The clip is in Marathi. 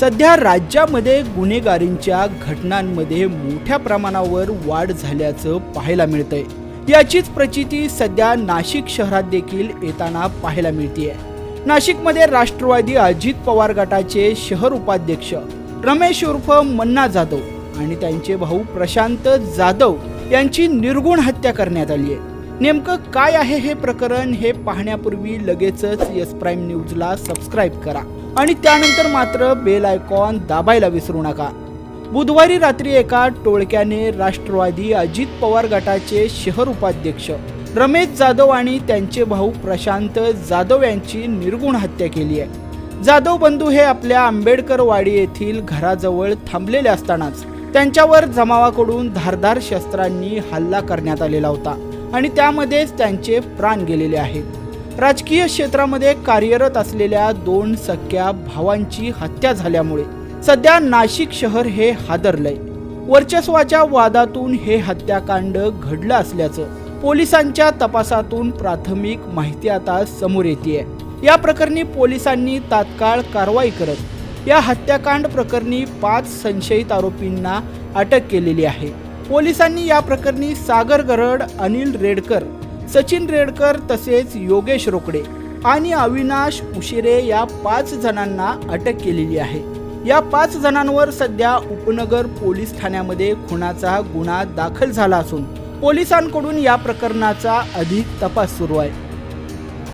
सध्या राज्यामध्ये गुन्हेगारींच्या घटनांमध्ये मोठ्या प्रमाणावर वाढ झाल्याचं पाहायला मिळतंय. याचीच प्रचिती सध्या नाशिक शहरात देखील येताना पाहायला मिळतीये. नाशिकमध्ये राष्ट्रवादी अजित पवार गटाचे शहर उपाध्यक्ष रमेश उर्फ मन्ना जाधव आणि त्यांचे भाऊ प्रशांत जाधव यांची निर्गुण हत्या करण्यात आली आहे. नेमकं काय आहे हे प्रकरण हे पाहण्यापूर्वी लगेचच यस प्राईम न्यूजला सबस्क्राईब करा. आणि त्यानंतर मात्र बेल आयकॉन दाबायला विसरू नका. बुधवारी रात्री एका टोळक्याने राष्ट्रवादी अजित पवार गटाचे शहर उपाध्यक्ष रमेश जाधव आणि त्यांचे भाऊ प्रशांत जाधव यांची निर्गुण हत्या केली आहे. जाधव बंधू हे आपल्या आंबेडकरवाडी येथील घराजवळ थांबलेले असतानाच त्यांच्यावर जमावाकडून धारदार शस्त्रांनी हल्ला करण्यात आलेला होता आणि त्यामध्येच त्यांचे प्राण गेलेले आहेत. राजकीय क्षेत्रामध्ये कार्यरत असलेल्या दोन सख्या भावांची हत्या झाल्यामुळे सध्या नाशिक शहर हे हादरलंय. वर्चस्वाच्या वादातून हे हत्याकांड घडलं असल्याचं पोलिसांच्या तपासातून प्राथमिक माहिती आता समोर येते या प्रकरणी पोलिसांनी तात्काळ कारवाई करत या हत्याकांड प्रकरणी पाच संशयित आरोपींना अटक केलेली आहे. पोलिसांनी या प्रकरणी सागर गरड अनिल रेडकर सचिन रेडकर तसेच योगेश रोकडे आणि अविनाश उशिरे या पाच जणांना अटक केलेली आहे. या पाच जणांवर सध्या उपनगर पोलीस ठाण्यामध्ये खुनाचा गुन्हा दाखल झाला असून पोलिसांकडून या प्रकरणाचा अधिक तपास सुरू आहे.